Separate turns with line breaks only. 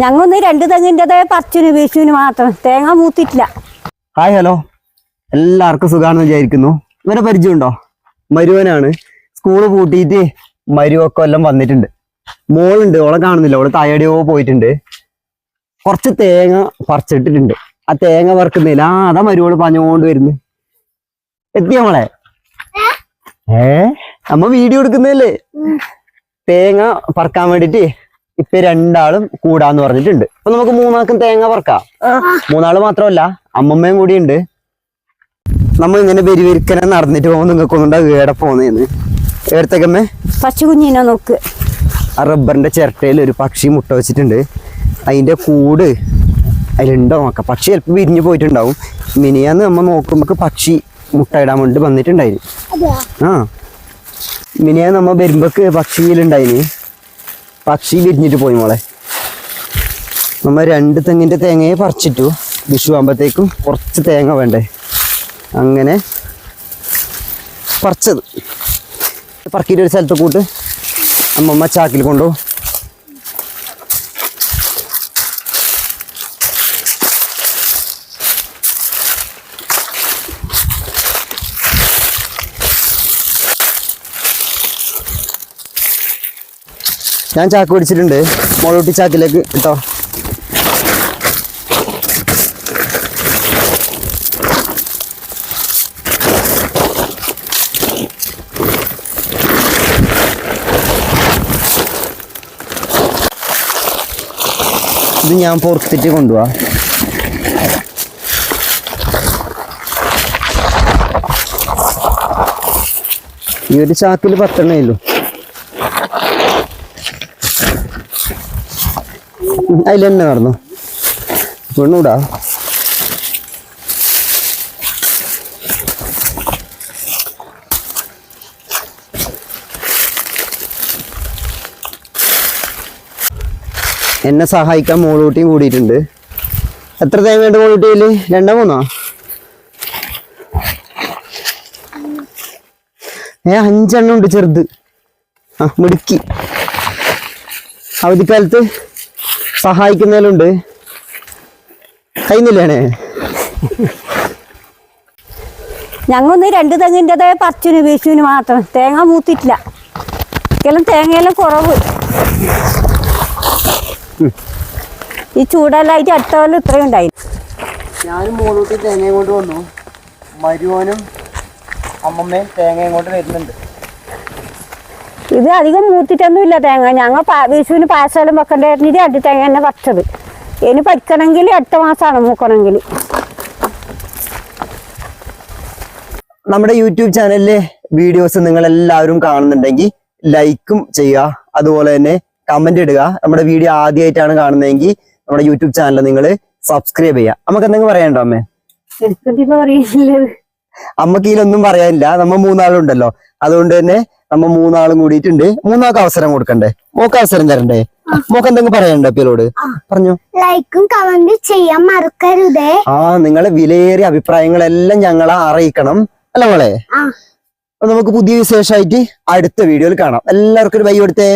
ഞങ്ങൊന്ന് രണ്ട് തെങ്ങിന്റെതേ പത്തിന് വീശുവിന് മാത്രം തേങ്ങ മൂത്തിട്ടില്ല.
ഹായ് ഹലോ എല്ലാവർക്കും സുഖാണെന്ന് വിചാരിക്കുന്നു. ഇവരെ പരിചയമുണ്ടോ? മരുവനാണ്. സ്കൂൾ പൂട്ടിയിട്ട് മരുവൊക്കെ എല്ലാം വന്നിട്ടുണ്ട്. മോളുണ്ട് ഓളെ കാണുന്നില്ല. ഓൾ തായടിയോ പോയിട്ടുണ്ട്. കുറച്ച് തേങ്ങ പറിച്ചിട്ടിട്ടുണ്ട്. ആ തേങ്ങ വറുക്കുന്നില്ല ആ അതാ മരുവോൾ പഞ്ഞുകൊണ്ട് വരുന്നു. എത്തിയ മോളെ? ഏ? നമ്മ വീഡിയോ എടുക്കുന്നതല്ലേ? തേങ്ങ പറക്കാൻ വേണ്ടിട്ട് ഇപ്പൊ രണ്ടാളും കൂടാന്ന് പറഞ്ഞിട്ടുണ്ട്. അപ്പൊ നമുക്ക് മൂന്നാൾക്കും തേങ്ങ പറക്കാം മൂന്നാൾ മാത്രമല്ല അമ്മമ്മയും കൂടി ഉണ്ട്. നമ്മൾ ഇങ്ങനെ വെരിവിരിക്കനെ നടന്നിട്ട് പോകുമ്പോൾ നിങ്ങൾക്ക് ഒന്നുണ്ടാവും ഏടെ പോന്നേന്ന്? ഏടത്തേക്കമ്മേ
പശു കുഞ്ഞിനെ നോക്ക്.
ആ റബ്ബറിന്റെ ചിരട്ടയിൽ ഒരു പക്ഷി മുട്ട വെച്ചിട്ടുണ്ട്. അതിന്റെ കൂട് അതിലുണ്ടോ നോക്കാം. പക്ഷി ചിലപ്പോൾ വിരിഞ്ഞു പോയിട്ടുണ്ടാവും. മിനിയാന്ന് നമ്മ നോക്കുമ്പോൾ പക്ഷി മുട്ട ഇടാൻ വേണ്ടി വന്നിട്ടുണ്ടായിരുന്നു ആ. മിനിയാന്ന് നമ്മ വരുമ്പോക്ക് പക്ഷിയിലുണ്ടായിന്. പക്ഷി വിരിഞ്ഞിട്ട് പോയി മോളെ. നമ്മൾ രണ്ട് തെങ്ങിന്റെ തേങ്ങയെ പറിച്ചിട്ടു. വിഷു ആകുമ്പോഴത്തേക്കും കുറച്ച് തേങ്ങ വേണ്ടേ. അങ്ങനെ പറിച്ചത്. പറക്കിയിട്ട് ഒരു സ്ഥലത്ത് കൂട്ട് അമ്മമ്മ ചാക്കിൽ കൊണ്ടു ഞാൻ ചാക്ക് പിടിച്ചിട്ടുണ്ട്. മുളകൂട്ടി ചാക്കിലേക്ക് കേട്ടോ ഇത് ഞാൻ പൊറത്തിട്ട് കൊണ്ടുപോവാ ഈ ഒരു ചാക്കിൽ പത്തെണ്ണേ ഉള്ളൂ. അതിൽ തന്നെ നടന്നു വീണൂടാ എന്നെ സഹായിക്കാൻ മോളൂട്ടിയും കൂടിയിട്ടുണ്ട്. എത്ര തേങ്ങ ഉണ്ട് മോളൂട്ടിയിൽ രണ്ടോ മൂന്നോ? ഏ അഞ്ചെണ്ണം ഉണ്ട് ചെറുത്. ആ മിടുക്കി. അവധിക്കാലത്ത് സഹായിക്കുന്നതിലുണ്ട്. കഴിഞ്ഞില്ലേ
ഞങ്ങൊന്ന് രണ്ട് തെങ്ങിന്റെതേ പത്തിന് വീശുവിന് മാത്രം. തേങ്ങ മൂത്തിട്ടില്ല. എല്ലാം തേങ്ങയെല്ലാം കുറവ്. ഈ ചൂടെല്ലായിട്ട് അടുത്ത കൊല്ലം ഇത്രയും ഉണ്ടായി.
ഞാനും മോളൂട്ടി തേങ്ങയും കൊണ്ട് വന്നു. മരുവനും അമ്മമ്മയും തേങ്ങയും കൊണ്ട് വരുന്നുണ്ട്.
ഇത് അധികം മൂത്തിട്ടൊന്നുമില്ല തേങ്ങ. ഞങ്ങൾ വിഷുവിന് വിഷുവിന് വെക്കണ്ടായിരുന്നു. വെക്കണ്ടായിരുന്നിട്ട് അടി തേങ്ങ തന്നെ പറിച്ചത് ഇനി പഠിക്കണമെങ്കിൽ അടുത്ത മാസമാണ് മൂക്കണമെങ്കിൽ.
നമ്മുടെ യൂട്യൂബ് ചാനലിലെ വീഡിയോസ് നിങ്ങൾ എല്ലാവരും കാണുന്നുണ്ടെങ്കിൽ ലൈക്കും ചെയ്യുക. അതുപോലെ തന്നെ കമന്റ് ഇടുക. നമ്മുടെ വീഡിയോ ആദ്യമായിട്ടാണ് കാണുന്നതെങ്കിൽ നമ്മുടെ യൂട്യൂബ് ചാനൽ നിങ്ങൾ സബ്സ്ക്രൈബ് ചെയ്യുക. നമുക്ക് എന്തെങ്കിലും പറയാനുണ്ടോ അമ്മേ? അമ്മയ്ക്ക് ഇതിലൊന്നും പറയാനില്ല. നമ്മ മൂന്നാളുണ്ടല്ലോ. അതുകൊണ്ട് തന്നെ നമ്മ മൂന്നാളും കൂടിയിട്ടുണ്ട്. മൂന്നാൾക്ക് അവസരം കൊടുക്കണ്ടേ? മോക്ക് അവസരം തരണ്ടേ? മോക്ക് എന്തെങ്കിലും പറയണ്ടേ അപ്പിയലോട് പറഞ്ഞു.
ലൈക്കും കമന്റ് ചെയ്യാൻ മറക്കരുതേ.
ആ നിങ്ങളെ വിലയേറിയ അഭിപ്രായങ്ങളെല്ലാം ഞങ്ങളെ അറിയിക്കണം. അല്ല മോളെ? അപ്പൊ നമുക്ക് പുതിയ വിശേഷമായിട്ട് അടുത്ത വീഡിയോയിൽ കാണാം. എല്ലാവർക്കും ഒരു ബൈ കൊടുത്തേ.